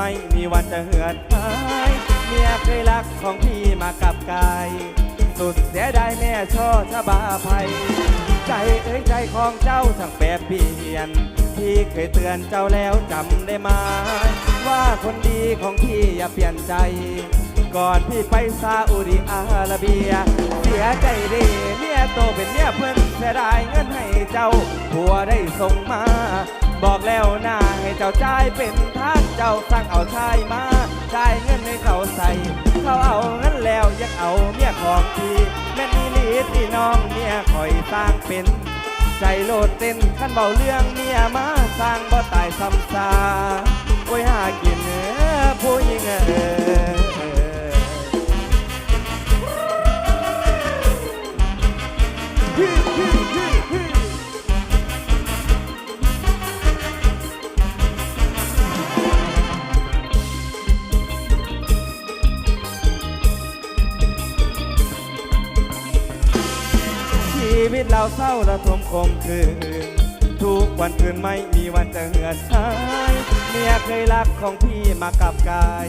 ไม่มีวันจะเหือดหายเมียเคยรักของพี่มากับกาย สุดเสียดายแม่ช่อชะบาภัย ใจเอ้ยใจของเจ้าช่างแปรเปลี่ยน พี่เคยเตือนเจ้าแล้วจำได้ไหมว่าคนดีของพี่อย่าเปลี่ยนใจ ก่อนพี่ไปซาอุดิอาระเบีย เสียใจเดีเมียโตเป็นเมียเพื่อนเสียดายเงินให้เจ้าผัวได้ส่งมา บอกแล้วนะให้เจ้าจ่ายเป็นทางเจ้าสั่งเอาชายมาจ่ายเงินให้เขาใส่ เขาเอาเงินแล้วยังเอาเมียของพี่แม่นีลีที่น้องเมียคอยสร้างเป็น ใจโลดเต้นขั้นเบาเรื่องเมียมาสร้างบ่ตายซ้ำซาโอ้ยหากินเนื้อผู้หญิงเออ เศร้าระทมคมคืน ทุกวันคืนไม่มีวันจะเหือดหายเมียเคยรักของพี่มากับกาย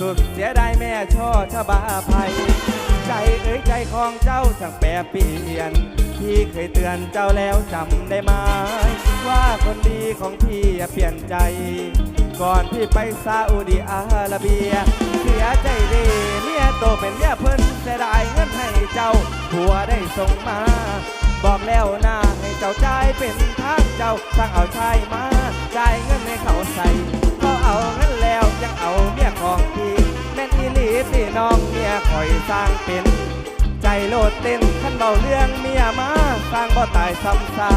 สุดเสียดายแม่ช่อชะบาภัย ใจเอ้ยใจของเจ้าช่างแปรเปลี่ยน พี่เคยเตือนเจ้าแล้วจำได้ไหมว่าคนดีของพี่อย่าเปลี่ยนใจ ก่อนพี่ไปซาอุดิอาระเบีย เสียใจดีเมียโตเป็นเมียเพิ่นเสียดายเงินให้เจ้าผัวได้ส่งมา บอกแล้วนะให้เจ้าใจเป็นทางเจ้าสั่งเอาชายมาจ่ายเงินให้เขาใส่เขาเอาเงินแล้วยังเอาเมียของพี่แม่นอีหลีที่น้องเมียคอยสร้างเป็น ใจโลดเต้นขันเบาเรื่องเมียมาสร้างบ่ตายซ้ำซา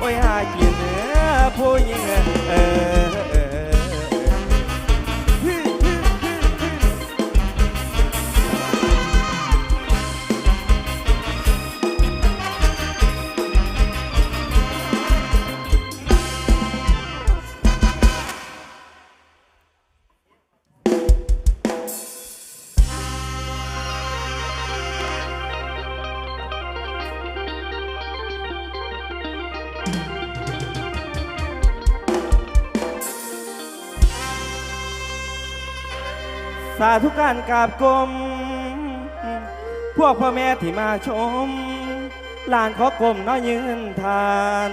โอ้ยหากินเนื้อผู้หญิงเออาธุการกราบกรมพวกพ่อแม่ที่มาชมลานขอกลมน้อยยืนทาน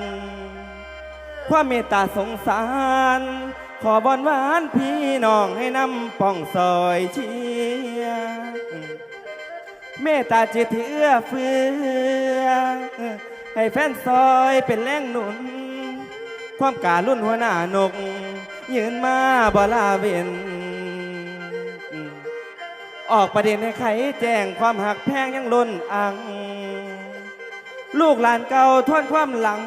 ความเมตตาสงสาร ขอบอนหวานพี่น้องให้นำป้องซอยเชียร์เมตตาจิตที่เอื้อเฟื้อ ให้แฟนซอยเป็นแรงหนุน ความการุ่นหัวหน้านก ยืนมาบลาเวน ออกประเด็นให้ใครแจ้งความหักแพงยังล้นอัง ลูกหลานเก่าท่วนความหลัง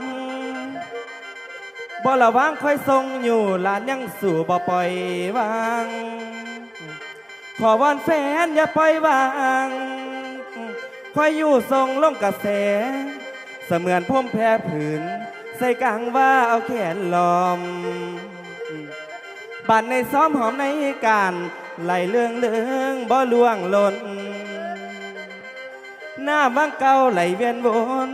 บ่ละวางคอยทรงอยู่หลานยังสู่บ่ปล่อยวาง ขอวอนแฟนอย่าปล่อยวางคอยอยู่ทรงลงกระแส เสมือนพุ่มแพรผืน ใส่กลางว่าเอาแขนลอมบันในซ้อมหอมในการ ไหลเรื่องเรื่องบ่ล่วงหล่นหน้าบางเก่าไหลเวียนวน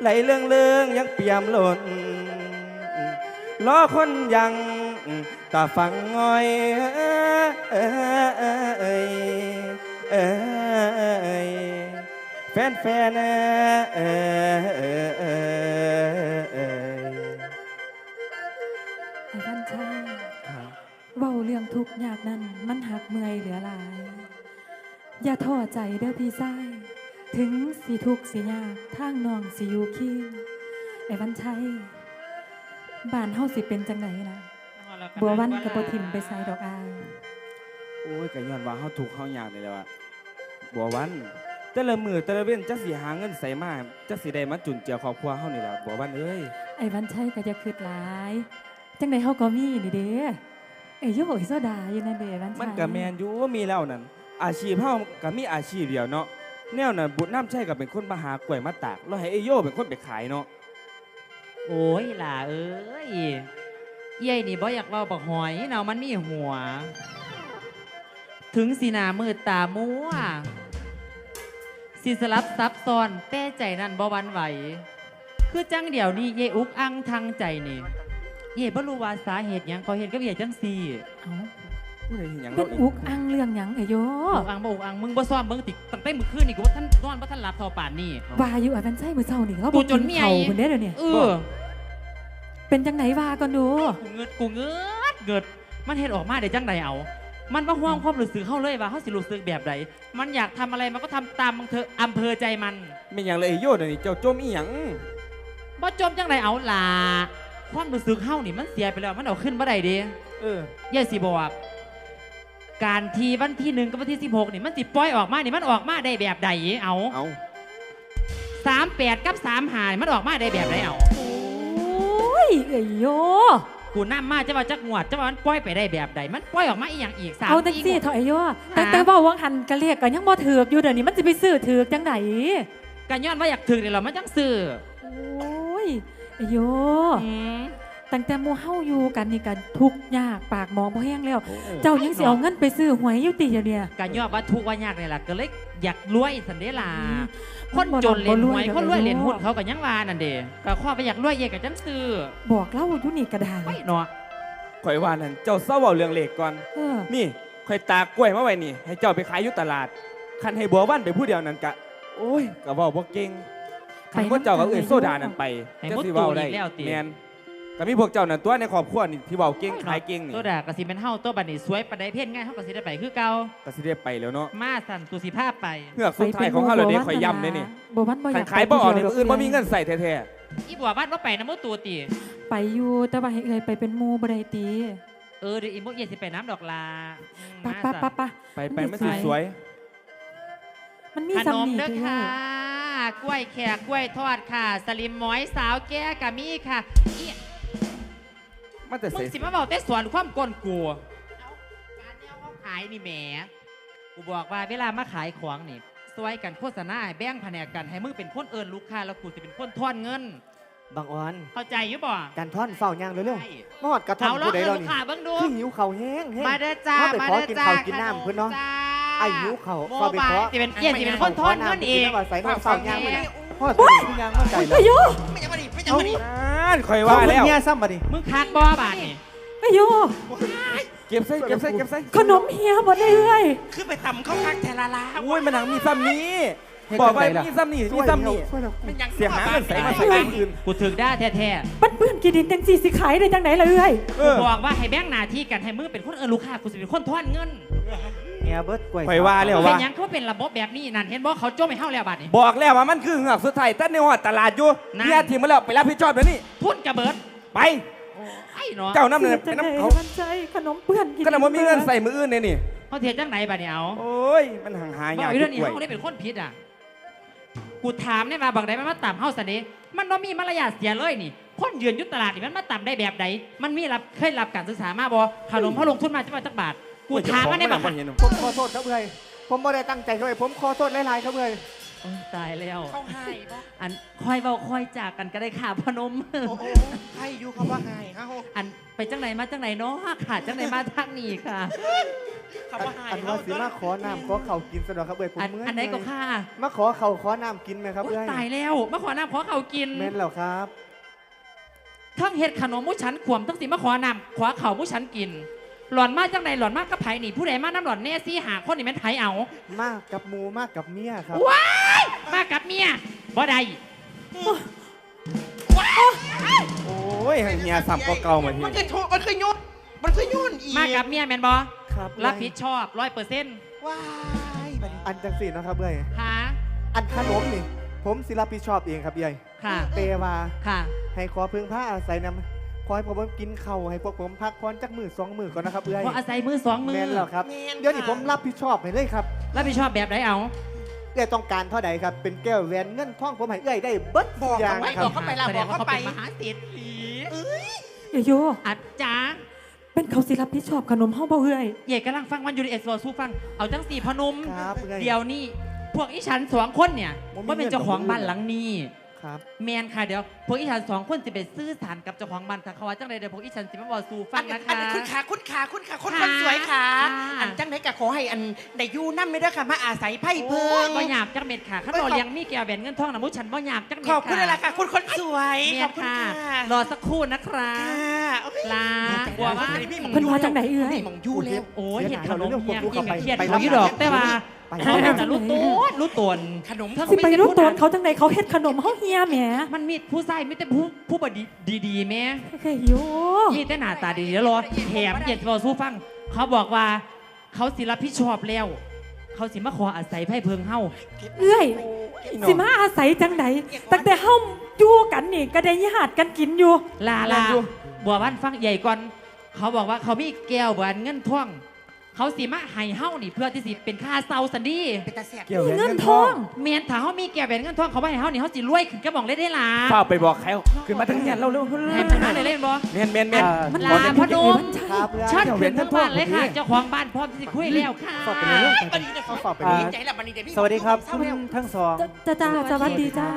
ไหลเรื่องเรื่องยังเปี่ยมล้นล้อคนยังตาฟังงอยเอ้ยแฟนแฟนเอ้ย กข์ยากนั้นมันหักเมื่อยเหลือหลาย อย่าท้อใจเด้อพี่ชาย ถึงสีทุกข์สียากทางน้องสิอยู่เคียงไอ้วันชัยบ้านเฮาสิเป็นจังไหนนะบัววันกับบ่ทิมไปใส่ดอกอายโอ้ยก็ย้อนว่าเฮาถูกข์เฮายากนี่แหละว่ะบัววัน แต่ละมือแต่ละเว้นจักสิหาเงินใส่มาจักสิได้มาจุนเจือครอบครัวเฮานี่แหละบัววันเอ้ยไอ้วันชัยก็อย่าคิดหลาย จังไดเฮาก็มีนี่เด้ไอ้โยไอ้โซดาอยู่นั่นเด้ไอ้วันชัยมันก็แม่นอยู่ว่ามีแล้วนั่นอาชีพเฮาก็มีอาชีพเดียวเนาะแนวนั้นบุญน้ำใช่ก็เป็นคนมาหากล้วยมาตากแล้วให้ไอโยเป็นคนไปขายเนาะโอ้ยล่ะเอ้ยเยัยนี่บ่อยากเล่าบักหอยเนาะมันมีหัว ถึงสีหนามืดตามัวสิสลับซับซ้อนแต่ใจนั่นบ่หวันไหว คือจังเดี๋ยวนี้เยอุกอังทางใจนี่ เย่บ่รู้ว่าสาเหตุหยังเขาเห็นก็เย่จังซี่เอ้าผู้ใดเห็นหยังเป็เรานอีกอุกอังเรื่องหยังไอ้โยบอกอังบอกอังมึงบ่ซ้อมเบิ่งติตั้งแต่มื้อคืนนี่กูว่าท่านนอนบ่ทันหลับเท่าป่านนี้ว่าอยู่อะมันใช่มื้อเช้านี่เขากูบ่จกินนเมียเขาอีกเพิ่นเด้อเดี๋ยวนี้เออเป็นจังไหนว่าก่อนดูกูเงิดกูเงิดเกิดมันเฮ็ดออกมาได้จังใดเอา มันบ่ห่วงความรู้สึกเฮาเลยว่าเฮาสิรู้สึกแบบใดมันอยากทำอะไรมันก็ทำตามมันเถอะอำเภอใจมันไม่หยังเลยไอ้โยดยวนี่เจ้าจมอีหยังบ่จมจังใดเอาล่ะ ความรู้สึกเฮานี่มันเสียไปแล้วมันเอาขึ้นบ่ได้เด้เออย่าสิบอกการทีวันที่หนึ่งกับวันที่16นี่มันสิปล่อยออกมานี่มันออกมาได้แบบใดเอาเอาสามแปดกับสามหานี่มันออกมาได้แบบใดเอาโอ้ยไอ้โยกูน้ำมาจะว่าจักงวดจะว่ามันปล่อยไปได้แบบใดมันปล่อยออกมาอีหยังอีกสามเอาจังซี่เถอะไอ้โยแต่แต่เว้าวังหันก็เรียกก็ยังบ่ถูกอยู่เดี๋ยวนี้มันสิไปซื้อถูกจังไดกันย้อนว่าอยากถึงนี่เรามันจังซื้อโอ้ยไอ้ โยอืมตั้งแต่หมู่เฮาอยู่กันนี่กันทุกข์ยากปากหมองบ่แห้งแล้วโอ้เจ้ายังสิเอาเงินไปซื้อหวยอยู่ติเดี๋ยวเนี่ยกันย้อนว่าทุกข์ว่ายากนี่ล่ะก็เลยอยากรวยสันเดล่ะอืมคนจนเล่นหวยบ่คนรวยเล่นหุ้นด้อเขาก็ยังว่านั่นเด้ก็ข้อไปอยากรวยเองก็จังซื้อบอกเล่าอยู่นี่กระดาษไม่เนาะข่อยว่านั่นเจ้าเศร้าเว้าเรื่องเลขก่อนเออนี่ข่อยตากกล้วยมาไว้นี่ ให้เจ้าไปขายอยู่ตลาด คันให้บัววันไปผู้เดียวนั่นกะโอ้ยก็เว้าบ่เก่ง คันพวกเจ้าก็เอ้ยโซดานั่นไปให้จัมุงดสิตูเว้าอีได้กแล้วติ แม่นก็มีพวกเจ้านั่นตัวในครอบครัวนี่ที่เว้าเก่งขายเก่งนี่ตัวด่าก็สิเป็นเฮาตัวบัดนี้สวยปานใดเพ่นง่ายเฮาก็สิได้ไปคือเก่าก็สิได้ไปแล้วเนาะมาสั่นตุสิภาพไปเฮือกสุดท้ายของเฮาเลยเด้ข่อยย้ำเลยนี่บ่วันบ่อคันยากขายบ่ออกนี่ไปมื้ออื่นบ่มีเงินใส่แท้อีบัวบ้านว่าไปน้ำมุตูตีไปอยู่แต่ว่าให้เอ่ยไปเป็นหมู่บ่ได้ติเออเดี๋ยวอีโมเย็นสิไปน้ำดอกลาอืมปะมาปะสั่นปะปะๆไปไปมันสิสวย มันมีขนสำมนีเด้อด้วยค่ะ กล้วยแขกกล้วยทอดค่ะ สลิมหมอยสาวแก่กะมีค่ะอีมันแต่มึใส่งสิมาบอกแต่สวนความก้นกูเอาการเนี่ยเขาขายนี่แหมกูบอกว่าเวลามาขายของนี่ซอยกันโฆษณาให้แบ่งแผนกกันให้มึงเป็นคนเอิญลูกค้าแล้วกูจะเป็นคนทอนเงิน บางออนเข้าใจอยู่บ่ การท่อนเฝ้าย่างเร็วใช่ ๆมาหอดกระท่อมเอาแล้วผู้ใดเอิญเราลูกนี่ค้าเบิ่งดู คือหิวเข่าวแห้งแห้ง มาเด้อจ้า เข้าไปมาขอเด้อกินจ้าข้าวกินน้ำเพิ่นเนาะขมจ้าไอ้หิวเข่าวโมเข้าไปบายขอสิเป็นเกียรติสิเป็นคนทอนเงินเองขใส่น้ำเฝ้าย่างมาเนี่ยพอดตัวนี้ย่างมาไก่แล้วไอ้โยไม่ยังมาดิไม่ยังมาดินั่นข่อยว่าแล้วเมียซ้ำมาดิมึงคักบ่บาทนี่ไอ้โยเก็บใส่เก็บใส่เก็บใส่ขนมเฮียบ่ได้เอ้ยคือไปต่ำเข้าคักแทละลาโอ้ยมันหนังมีซ้ำนี้บอกไว้มีซ้ำนี้มีซ้ำนี้ช่วยเราไม่ยังเสียหาเงินใส่มาใส่คนอื่นกูถึกได้แท้มันเปื้อนกี่ดินจังสี่สิขายได้จังไหนล่ะเอ้ยเอๆอกูบอกว่าให้แบ่งหน้าที่กันให้มึงเป็นคนเอิญลูกค้ากูสิเป็นคนทอนเงิน เมียเบิร์ดกล้วยข่อยว่าแล้ว เป็นว่าหยังเขาเป็นระบบแบบนี้นั่นเห็นบ่เขาโจมให้เฮาแล้วบาดนี้ บอกแล้วว่ามันคือเหงือกสุดท้ายตั้งในหอดตลาดอยู่นั่น เนี่ยทีมมาแล้วไปรับผิดชอบเดี๋ยวนี้ทุนกระเบิดไปไอ้เนาะเจ้าน้ำเสีเนิยนจัไปงไหนน้ำเขามันใจขนมเปื้อนกี่ก็นำว่ามีเงินใส่มืออื่นเนี่ยนี่ เขาเทียจังไหนบาดนี้เอาโอ้ย มันห่างหายบยาอกกอยู่เรื่องนี้กล้วยเฮาได้เป็นคนผิดอะกูถามเนี่ยมาบางใดมันมาต่ำเฮาซะนี้มันบ่มีมารยาทเสียเลยนี่คนยืนอยุตลาดนี่มันมาต่ำได้แบบใดมันมีรับเคยรับการศึกษามาบ่ขนมเขาลงทุนมาจะมาจักบาท กูถามมันได้แบบ่บเห็นผมขอโทษครับเอ้ยผมไม่ได้ตั้งใจครับเอ้ยผมขอโทษหลายๆครับเอ้ยโอ้ยตายแล้วเข้าให้บ่อันคอยเบาคอยจากกันก็ได้ค่ะพนม โอ้โหให้อยู่เขาว่าให้ฮะโหอันไปจังไหนมาจังไหนเนาะค่ะจังไหนมาทางนี้ค่ะเขาว่าให้อันว่าสิมาขอน้ำขอเข่าวกินสะดอกครับเอ้ยผมอันเมื่อยอันไหนก็ค่ะมาขอเข่าวขอน้ำกินไหมครับโอ๊ยเอ้ยตายแล้วมาขอน้ำขอเขาวกิน แม่นแล้วครับทั้งเฮ็ดขนมมุฉันขวมทั้งสิมาขอน้ำขอเขาวมุฉันกิน หล่อนมาจังไหนหล่อนมากกับไผนี่ผู้ใดมาน้ำหล่อนแน่ซี่หาคนนี่แม่นไผเอามากกับหมูมากกับเมียครับ ว้ายมากับเมียบ่ได้โอ้ยเฮียซ้ำก็เก่าเหมือนทีมันเคยโทษมันเคยโยนมันเคยโยนอีกมากับเมียแม่นบ่ครับรับผิดชอบร้อยเปอร์เซ็นต์ว้ายบัดนี้อันจังสีนะครับเอ้ยค่ะอันขนมนี่ผมสิรับผิดชอบเองครับเอ้ยค่ะเตวาค่ะ ให้ขอพึ่งผ้าอาศัยนำ ขอให้พวกผมกินเข่าวให้พวกผมพักผ่อนจักมือสองมือก่อนนะครับเอ้ยเพราะอาศัยมือสองมือแม่นแล้วครับ แม่นเดี๋ยวนี้ผมรับผิดชอบให้เลยครับรับผิดชอบแบบไหนเอา เอ้ยต้องการเท่าใดครับ เป็นแก้วแหวนเงินทองผมให้เอ้ยได้เบิดบอกอย่าเขางไว้คบรัอบ กเขาไปละแสบดองกว่าเขาเขาไปเป็นมหาเศรษฐีอย่าโยอัดจ้าเป็นเขาสิรับผิดชอบขนมเฮาบ่เอ้ยเย่กำลังฟังวันอยู่ในเอสโซสู้ฟัง เอาจังสี่พนม ครับเอ้ยเดี๋ยวนี้พวกอีฉันสองคนเนี่ยผมมีว่าเป็นเจ้าของบ้านหลังนี้ ครับ แมนค่ะเดี๋ยวพวกอีฉันสองคนจะไปซื้อสารกับเจ้าของบ้านถ้าเขาว่าจังไรเดี๋ยวพวกอีฉันจะมาบอกสู่ฟัอังนนะอันคะคุณขาคุณขาคุณขาคนค่ะคนสวยขาค่ะ อันจังไหนกะขอให้อันได้อยู่น้ำไม่ได้อค่ะมาอาศัยไพ่เพิ่โอ้ยงบ่หยาบจังเม็ดค่ะข้าเอ้ยรอขอบเลี้ยงมีแก้วแหวนเงินทองนะมุฉันบ่หยาบจังเม็ดขค่ะอบคุณอะไรค่ะคุณคนสวยเมีขยอบคุณค่ะค่ะรอสักครู่นะครับค่ะโอ้ลาบัววันเพิ่นว่าจังไหนเอ้ยมองยู่แล้ว โอ้ยเสีเห็ยดดายขนมเราเรื่องเฮียพวกลูกกินเข้าไปเครียดไปเขารับอยู่ดอกแต่ว่าไป เขาจะรู้ตัวรู้ตัวขนมเธอสิไปรู้ตนเขาจังไหนเขาเฮ็ดขนมเฮาเฮียแหมมันมีผู้ชายไม่แต่ผู้ผู้บดีดีๆแม่เฮ้ยโยยี่แต่หน้าตาดีแล้วรอแถมเย็นเราสู้ฟัง เขาบอกว่า เขาสิรับผิดชอบแล้ว เขาสิมาขออาศัยไพ่เพิงเฮาเอ้ยสิมาอาศัยจังไหนตั้งแต่เฮาอยู่กันนี่ก็ได้ญาติกันกินอยู่ลาลาบัววันฟังใหญ่ก่อน เขาบอกว่าเขามีแก้วบานเงินท่อง เขาสิมาให้เฮานี่เพื่อที่สิเป็นค่าเซาสันดีเป็นตาแสบเกี่ยวแหวนเงิเงินนททอองงเมียนถ้าเฮามีแก้วแหวนเงินท่องเขาไม่ให้เฮานี่เฮาสิรวยขึ้นกระบอกเลยได้ล่ะฝ้าไปบอกใครขึ้นมาทั้งเงี้ยเราเร็วแถมชนะเลยเล่นบ่เมียนเมียนเมียน มันลาพอนุ่มครับเพื่อนเชิญเกี่ยวขึ้นเงิทั้นงท่องบ้านเลยค่ะเจ้าของบ้านพร้อมที่สิคุยแล้วค่ะฝากไปในเรื่องบันนี้เดี๋ยวเขาฝากไปดีนี้ใจแล้วบันนี้เดี๋ยวพี่สวัสดีครับเศร้าคุณแล้วทั้งสองจ้าจ้าสวัสดีจ้า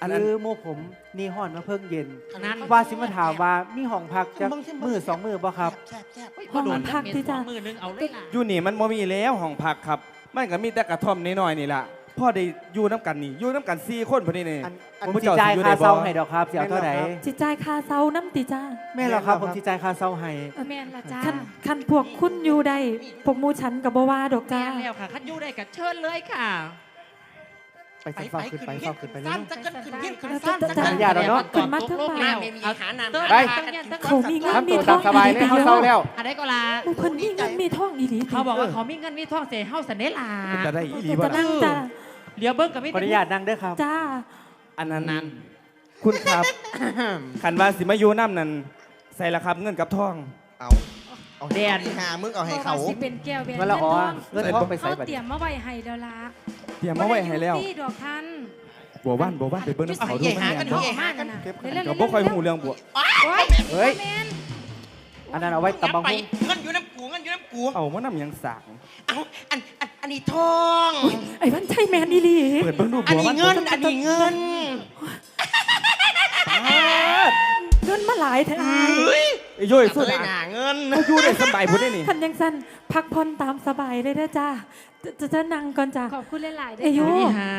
อันนั้น คือหมู่ผมนี่ห่อนมาเพิ่งเย็นนั่นว่าสิมาถามว่ามีห้องพักจะมือสองมือบ่ครับแสบแสบห้องพักที่จ้ะ มือนึงเอาเลยล่ะอยู่นี่มันบ่มีแล้วห้องพักครับ มันก็มีแต่กระท่อมน้อยๆนี่ล่ะพ่อได้อยู่น้ำกันนี่อยู่น้ำกันสี่คนพอดีนี่อันอันผมผมจะจิเอาจ่ายอยู่ค่าในบ่ เซาให้ดอกครับเสียเท่าไหร่จิตใจคาเซาน้ำติจ้าแม่เหรอครับ ผมจิจ่ายค่าเซาให้แม่นละจ้าคันคันพวกคุณอยู่ได้พวกหมูฉันกับบ่ว่าดอกจ้าแม่แล้วค่ะคันอยู่ได้กับเชิญเลยค่ะ ไปใส่ฟ้าขึ้นไปฟ้าขึ้นไปเรื่อยซ้ำจะขึ้นขึ้นเฮี้ยนขึ้นจ้ะซ้ำจะจ้ะขึ้นอย่าดอกเนาะขึ้นมาเถอะหน้าบ่าวไม่มีหานามไปเขามีเงินทำตัวตามสบายเลยเขาเซาแล้ว อะไรก็ลาผู้เพิ่นมีเงินมีทองอีหลีเขาบอกว่าเขามีเงินมีทองเสียเฮาสันเดลาจะได้อีหลีจะบ่นั่ล่ะงจ้าเดี๋ยวเบิ้งกับมิขออนุญาตนั่งด้วยครับ จ้าอันนั้นนั้นคุณครับ ขันว่าสิมาอยู่น้ำนั่นใส่ละครับเงินกับทอง เอาเอาแดนหามึงเอาให้เพเขาราะว่าสิเป็นแก้วแหวนเงินละอ๋อเงินทองไปใส่เขาบัตรเตรียมมาไว้ให้แล้วล่ะ เตรียมมาไว้ให้แล้วบ่ได้อยู่ที่ดอกทันบัวว่านบัวว่านไปเบิ้งน้ำเขาดูมันหาแม่กันนเถบ่อะหากันน่ะเก็บเร็วๆก็บ่ค่อยหูเรื่องบัวโอ๊ยเฮ้ยแม่นอันนั้นเอาไว้ตำบังไปหุ่งเงินอยู่น้ำกูเงินอยู่น้ำกูเอามานำหยังสางเอาอันอันอันนี้ทองไอ้วันใช่แมนอีหลีเปิดเบิ้งดูอันบัวนี้ว่านเงินอันนี้เงินเงินมาหลายแท้เฮ้ย ไอ้ย่อยสุดเลยอะหนาเงินเขาอยู่ได้สบายพุ่นได้นี่คันยังสั้นพักผ่อนตามสบายเลยนะจ้าจะจะจะนั่งก่อนจ้าขอบคุณหลายๆเด้เอ้ยโยนี่ฮะ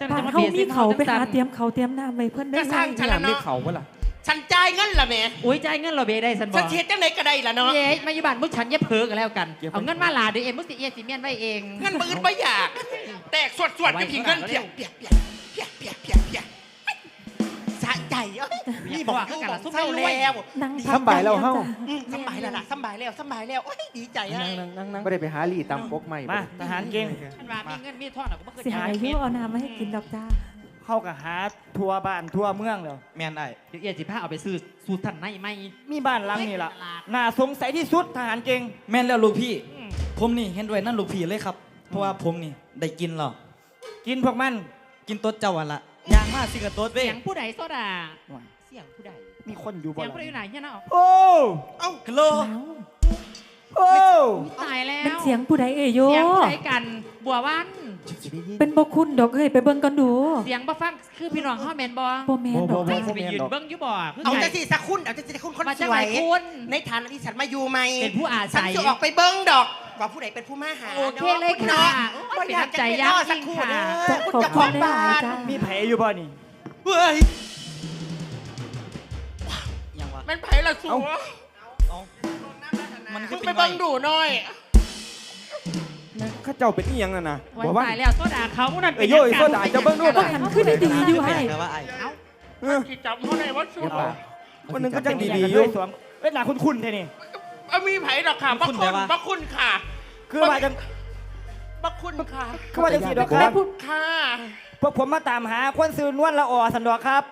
จะบ้านจะมาเฮาเบียดมีสิเขาไปหาจังเตรียมเขาเตรียมน้ำไว้เพิ่นได้จะสร้างฉันหละลามนี่เนาะเขาปะล่ะฉันจ่ายเงินละแม่อุ้ยใจายเงินเราเบียได้สันบฉัอนกเทียดจังไหนก็ได้ละเนาะเย้มาอยู่บ้านมุกฉันเย็บเพิกกันแล้วกัน เอาเงินมาลาเดี๋ยวเอ็มมุกสิเอียสิเมียนไว้เอง เงินมือไม่อยาก แตกสวดสวดกับผิงเงินเปียกเปียกเปียกเปียกเปียกเปียกเปียกสะใจ เอ้ยนี่บอกอยู่บอกเศร้าแล้วนั่งพักสำบายแล้วเฮาอืมสำบายแล้วล่ะสำบายแล้วสำบายแล้วโอ้ยดีใจอะไม่ได้ไปหาหลี่ตำปกใหม่มาทหารเก่งฉันว่ามีเงินมีทองเราก็ไม่เคยสิหายอยุ่เอาน้ำมาให้กินดอกจ้าเข้ากับหาทัวร์บ้านทัวร์เมืองแล้วแม่นได้เดี๋ยวเอียสิพาเอาไปซื้อสูตรทันในไหมมีบ้านหลังนี่ล่ะน่าสงสัยที่สุดทหารเก่งแม่นแล้วลูกพี่ ผมนี่เห็นด้วยนั่นลูกพี่เลยครับ เพราะว่าผมนี่ได้กินหรอกินพวกมันกินโต๊ดเจ้าวันละ ย่างมากสิกับโต๊ดเว้เสียยงผู้ใดโซดา เสียงผู้ใด มีคนอยู่บ่เสียงล่ะผู้ใดอยู่ไหนเนี่ยนะโอ้เอ้าฮัลโหลโอ้ตายแล้วเป็นเสียงผู้ใดเอ่ยโย เสียงผู้ใดกัน บัววันเป็นบกคุณดอกเอ้ยไปเบิ่งกันดูเสียงบ่ฟังคือพี่น้องเฮาแม่นบ่บ่แม่นดอกไม่สิไปยืนเบิ่งอยู่บ่คือเอาไง จะสิสักคุณเอาจะสิสักคุณคนมาสจากวไหนยคุณ ในฐานะที่ฉันมาอยู่ใหม่เป็นผู้อาฉันศัยจะออกไปเบิ้งดอก ว่าผู้ใดเป็นผู้มาหาโอเคเลยค่ะโอ้โอ้ยยอยากจะใจไปยัรกอษ์สักครู่ค่ะเด้อจะคุณขอบเจะขคุองณได้บ้าหลายนจ้ามีแผลอยู่บ่นี่เฮ้ยยังวะมันไผละสัวมันคืมึองเป็ไปนเบิ้งดูหน่อยข้าเจ้าเป็นอีหยังนั่นน่ะวันบัวว่านตายแล้วโซดาเขานั่นเอ้ยโย่โซดาจะเบิ่งดูก็หันขึ้นได้ดีอยู่ให้แต่ว่าไอ้เออที่จับเขาในวัดสัวเดี๋ยวป่ะวันหนึงก็จังดีดีๆๆออยู่ยู่สวมเวลาคุณคุณเท่นี่ เอามีไผดอกค่ะบักคุณบักคุณค่ะคือว่าจังบักคุณค่ะคือว่าจังสีดอกครับค่ะพวกผมมาตามหาคนซื้อนวลละอ่อสันดอกครับ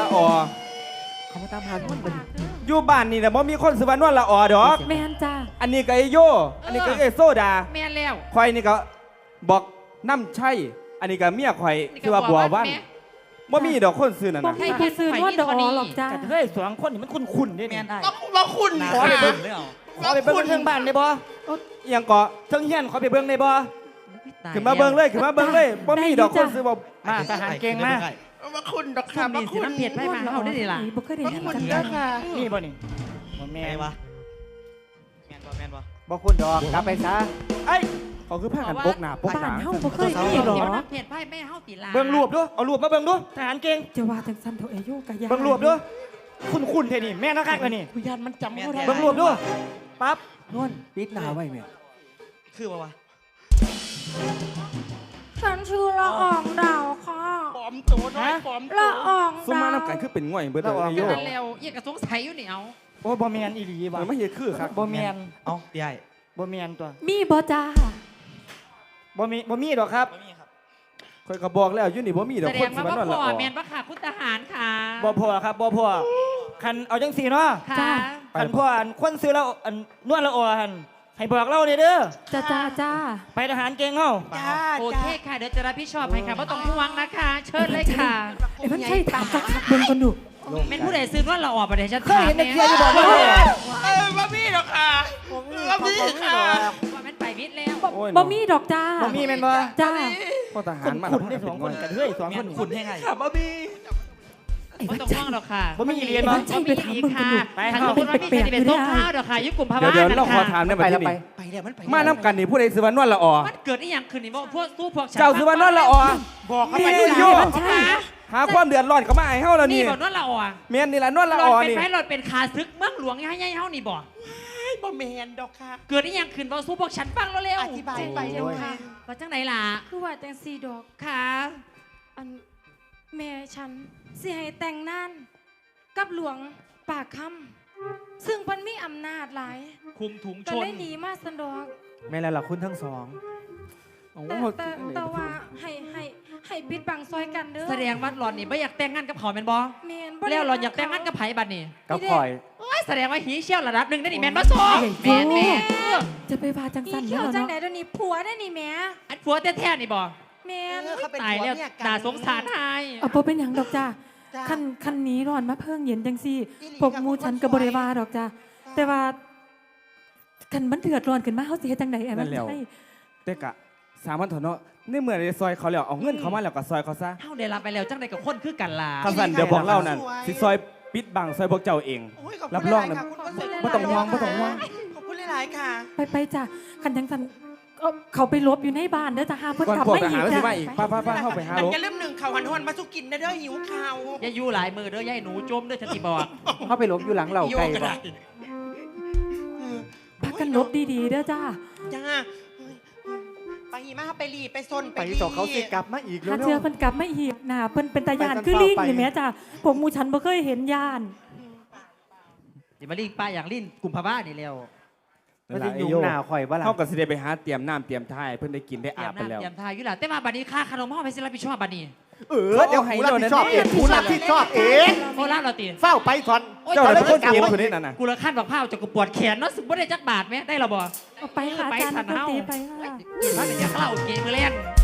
ละออเขามาตามหาเงินบัดนี้อยู่บ้านนี่แต่บ่มีคนสิว่านวลละออดอก แม่นจ้าอันนี้ก็ไอโย อันนี้ก็ไอโซดาแม่นแล้วข่อยนี่ก็บอกน้ำใช่ อันนี้ก็เมียข่อยคือว่าบัววัน บ่มีดอกคนซื้อนั่นบ่น่ะมีผู้ซื้อนวดดอกอ๋อหรอกจ้าแต่เฮ้ยสองคนนี่มันคุณคุณนี่แม่นี่นไอ้บักบักคุณขอค่ะไปเบิ่งเลยเหรอขอไปเบิ่งเรื่องบ้านได้บ่อิหยังก็เทิงเฮียนขอไปเบิ่งได้บ่ขึ้นมาเบิ่งเลยขึ้นมาเบิ่งเลยบ่มีดอกคนซื้อบ่มาทหารเก่งมาบักคุณดอกคุค่ะณบันี่กสิคุณน้ำเพียรไพ่มาเฮาได้ดีล่ะบ่เคยได้บักยินคุณจังดอกค่ะนี่บ่นี่บ่แม่วะแม่นวะแม่นวะบอกคุณดอกกลับไปซะไอ้ย เขาคือผ้ากันปกหน้าปกหบ้าลันงเฮาบ่เคยมีหรอเดี๋ยวน้ำเพียรไพ่แม่เฮาติลาเบิ่งรูปดูเอารูปมาเบิ่งดูทหารเก่งจะว่าจังซั่นเถอะเอ้ยโยกะยาเบิ่งรูปดูคุณคุณเทนี่แม่นักคักเลยนี่คุยานมันจำเขาได้เบิ่งรวมดูปั๊บนวลปิดหน้าไว้แม่คือว่าวะฉันชื่อละอองดาวค่ะปลอมตัวน้อยปลอมตัละวอองซุ่มมาดาวนำกันคือเป็นง่อยเบิดเลยแล้วเอานายโยนั่นแล้วเอียกระสงสัยอยู่นี่เอาโอ้บ่แมนอีหลีเอว่ะอไม่เห็นคือครับบ่แมนเอ้าพี่ไอ้บ่แมนตัวมีบ่จ้า บ่มีบ่มีดอกครับไม่มีครับคอยก็บอกแล้วอยู่นี่บ่มีดอกแสดคนงสิว่ามาบ่นอนพละอออแมนบ่ค่ะคุณทหารค่ะบ่พอครับบ่พอคันเอาจังสีเนาะค่ะ คันพ่ออันคนซื้อแล้วอันนวดละออหันให้บอกเราเด้อเด้อจ้าจ้าจ้าไปทหารเก่งเฮาจ้าโอจ้าเคค่ะเดี๋ยวจะรับผิดชอบให้ค่ะบ่ต้องห่วงนะคะ เชิญเลยค่ะไอ้มันใช่ถามจักคักเบิ่งก่อนดูแม่นผู้ใดซื้อว่าเราออกประเดี๋ยวฉันเคยถามเห็นในแน่เกียร์อยู่บอกว่าเออมาพี่หรอกค่ะมาพี่ค่ะ ว่าแม่นไปวิทย์แล้วโอ้ยบ่มีดอกจ้าบ่มีแม่นบ่จ้าพ่อทหาคุรณมาคุณได้สองคนกันเฮ้ยสองแม่คนนนี่คุณให้ไง ค่ะมาพี่ไอ้ไม่มันต้องใช่ห่วงหรอกค่ะบ่มีอีเลียนมับ่นใช่ไปถามเบิ่งก่อนดูไปทางเฮาคนว่ามีใครจะเป็นต้มข้าวเดี๋ยวค่ะยุคกลุ่มพะเดี๋ยวบ้าเดี๋ยวเราขอถามในไปบัดแล้วนี้ไปไปแล้วมันไปมานํกันนี่ผู้ใดสิว่านอนละออมันเกิดอีหยังขึ้นนี่บ่พวกสู้พวกฉันเจ้าสิว่านอนละออ บอกเขาไปนี่ ด้วยโยนะมันใช่ หาความเดือดร้อนเข้ามาให้เฮาแล้วนี่นี่บ่นวดละอ่อแม่นนี่ล่ะนอนละหลอออดเป็นนี่ ไผหลอดเป็นขาซึกเมืองหลวงให้ให้เฮานี่บ่ ไอ้บ่แมนดอกค่ะ เกิดอีหยังขึ้นบ่สู้พวกฉันฟังเร็วอธิบายใจไปเย็นค่ะว่าจังไหนล่ะ คือว่าจังสีดอกค่ะอันแม่ฉันสิให้แต่งงานกับหลวงปากคำซึ่งมันมีอำนาจหลาย คุมถุงก็ชนเลยหนีมาสันดอก แม่แล้วล่ะคุณทั้งสองโอ้แต่โหแต่แต่ว่าให้ให้ ให้ปิดบังซอยกันเด้อแสดงว่าหลอนนี่บ่อยากแต่งงานกับเขาแม่นบ่แม่นแล้วหลอนอยากแต่งงานกับไผบัดนี้กับข่อยโอ้ยแสดงว่าหีเชี่ยวระดับหนึ่งได้นี่แม่นบ่โซแม่นแม่นเออจะไปว่าจังอีสั่นเขีแล้ยววจังเนาะไหนเดี๋ยวนี้ผัวได้นี่แม่อันผัวแท้ๆนี่บ่แม่นเออเขาเป็นตายผัวแล้วเมียกันน่าสงสารหายเอาบ่เป็นหยังดอกจ้าจ้าคันคันนี้ร้อนมาเพิ่งเย็นจังซี่อีหลีพวกกับหมูคนฉันก็สวยบ่ได้ว่าดอกจ้าแต่ว่าคันมันเดือดร้อนขึ้นมาเฮาสิเฮ็ดจังไดไอ้มันนั่นแล้วใช่แต่กะ สามวันเถอะเนาะในเมื่อได้ซอยเขาแล้วเอาเงินเขามาแล้วก็ซอยเขาซะเฮาได้รับไปแล้วจังได๋กับคนคือกันล่ะคำสั่นเดี๋ยวบอกเล่านั่นสิซอยปิดบังซอยพวกเจ้าเองโอ้ยขอบรัคุบณรองหลายนะๆค่ะคุณก็สวยบ่ต้องห่วงบ่ต้องห่วง ขอบคุณหลายๆค่ะ ไปไปจ้ะคันจังซั่นเอาเขาไปลบอยู่ในบ้านเด้อจ้าหาเพิ่นก่อนกลับพวกมาทอีหารกแล้วสิจ้ะมาอีกป้าป้าป้าเข้าไปหาแต่ลูกอย่าลืมหนึ่งข่าวหันหวนมาสุกินนะเด้อหิวข่าวอย่าอยู่หลายมือเด้อยายหนูจมเด้อฉันสิบอกเข้าไปหลบอยู่หลังเหล่าโยไก่กระบ่ดาษพักกันลบดีๆเด้อจ้า จ้าไป หิมะไปรีไปซนไปต่อเขาสิกลับมาอีกแล้วหาเนาะเชื่อเพิ่นกลับมาอีกน่ะเพิ่นเป็นตาย่านไปกันคือลิงเฝ้าไปนี่แหม่จ้ะพวกหมูฉันบ่เคยเห็นย่านอย่ามาลิงป้าอย่างลิ้นกลุ่มพะบ้านี่แล้วมันจะยุ่งหน้าข่อยบ่ล่ะเขาก็สิได้ไปหาเตรียมน้ำเตรียมท่ายเพิ่นได้กินได้เตรีอายบมไปแล้วน้ำเตรียมทายอยู่ล่ะแต่ว่าบัดนี้ค่าขนมเฮาไปสิรับผิดชอบบัดนี้ เออเดี๋ยวให้เราชอบเองผู้รับผิดชอบเองโคราชเราตีเฝ้าไปก่อนโอ้ยเจ้าน่ะเป็นคนเตรียมคนนี้นั่นน่ะกูละขั้นบักเผาจะกูปวดแขนเนาะสึกบ่ได้จักบาทไหมได้หรอบ่เอาไปค่ะอาจารย์สันดนเฮาตรีไปค่ะถ้าเป็นอย่างเล่าเกมมือเล่นวัน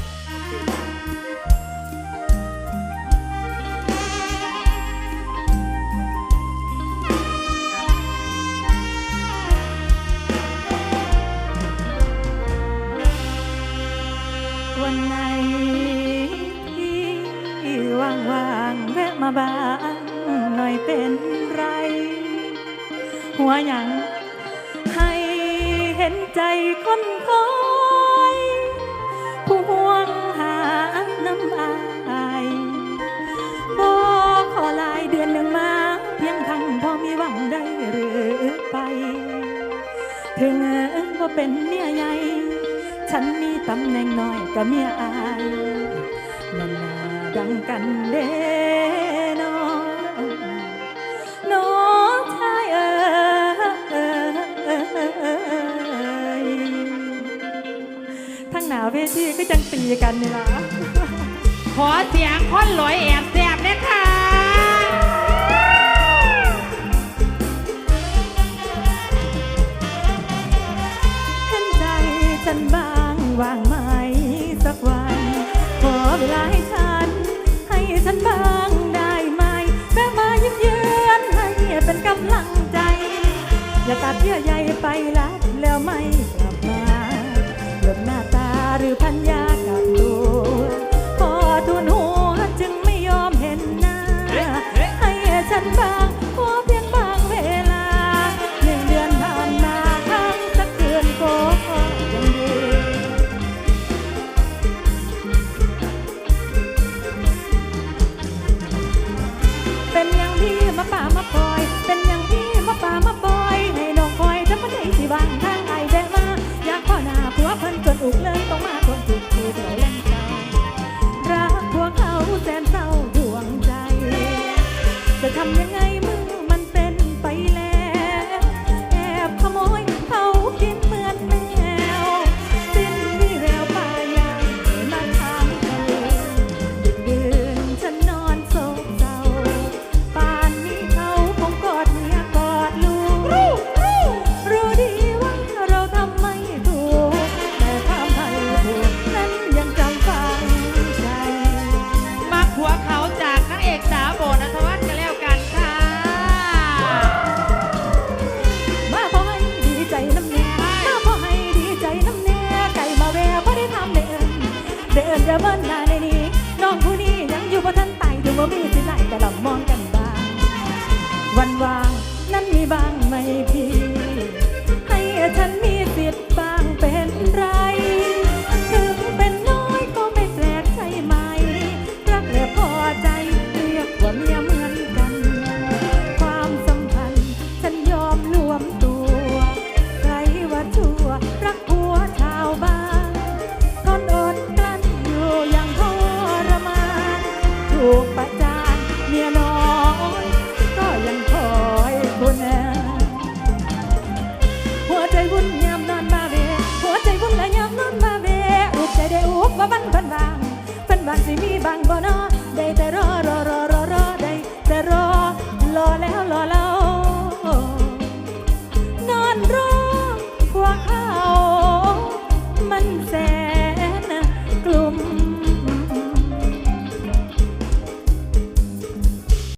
มาบ้างหน่อยเป็นไร หัวหยังให้เห็นใจคนคอยผู้ห่วงหาน้ำอายบ่ขอลายเดือนหนึ่งมา เพียงครั้งพอมีหวังได้หรือไป ถึงว่าเป็นเมียใหญ่ฉันมีตำแหน่งน้อยกับเมียอายนานาดังกันเด้ เวทีก็จังตีกันนี่ล่ะขอเสียงคนลอยแอบแสบเลยค่ะเห็นใจฉันบ้างว่างไหมสักวัน ขอเวลาให้ฉัน ให้ฉันบ้างได้ไหมแม่มายิ้มเยือนให้เป็นกำลังใจ อย่าตัดเยื่อใยไปรักแล้วไม่กลับมาหลบหน้าตา หรือพัญญากับตัว